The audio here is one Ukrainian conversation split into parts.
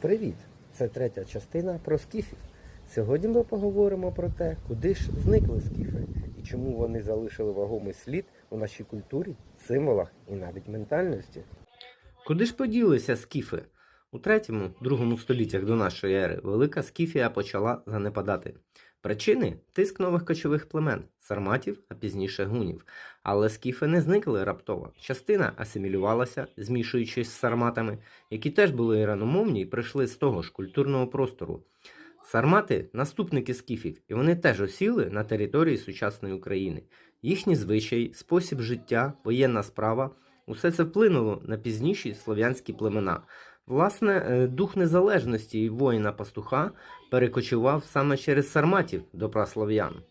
Привіт! Це третя частина про скіфів. Сьогодні ми поговоримо про те, куди ж зникли скіфи і чому вони залишили вагомий слід у нашій культурі, символах і навіть ментальності. Куди ж поділися скіфи? У третьому, другому століттях до нашої ери велика скіфія почала занепадати. Причини тиск нових кочових племен, сарматів, а пізніше гунів. Але скіфи не зникли раптово. Частина асимілювалася, змішуючись з сарматами, які теж були іраномовні і прийшли з того ж культурного простору. Сармати наступники скіфів, і вони теж осіли на території сучасної України. Їхні звичаї, спосіб життя, воєнна справа усе це вплинуло на пізніші слов'янські племена. Власне, е, дух незалежності воїна пастуха перекочував саме через сарматів до праслов'ян.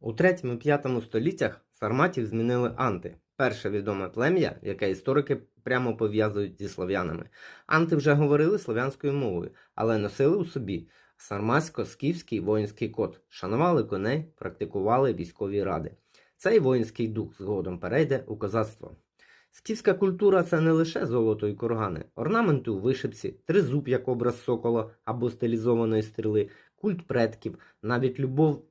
У 3-5 століттях сарматів змінили анти, перше відоме плем'я, яке історики прямо пов'язують зі слов'янами. Анти вже говорили слов'янською мовою, але носили у собі сарматсько-скіфський воїнський код, шанували коней, практикували військові ради. Цей воїнський дух згодом перейде у козацтво. Скіфська культура це не лише золото і кургани, орнаменти у вишивці, тризуб як образ сокола або стилізованої стріли, культ предків, навіть любов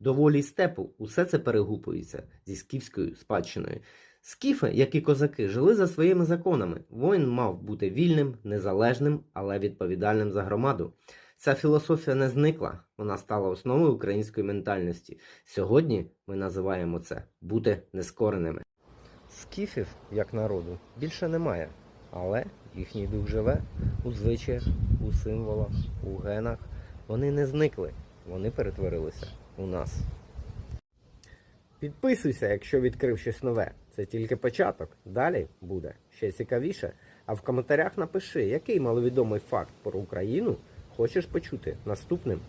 до волі степу усе це перегупується зі скіфською спадщиною. Скіфи, як і козаки, жили за своїми законами. Воїн мав бути вільним, незалежним, але відповідальним за громаду. Ця філософія не зникла, вона стала основою української ментальності. Сьогодні ми називаємо це бути нескореними. Скіфів, як народу, більше немає, але їхній дух живе у звичаях, у символах, у генах. Вони не зникли, вони перетворилися у нас. Підписуйся, якщо відкрив щось нове. Це тільки початок. Далі буде ще цікавіше. А в коментарях напиши, який маловідомий факт про Україну хочеш почути наступним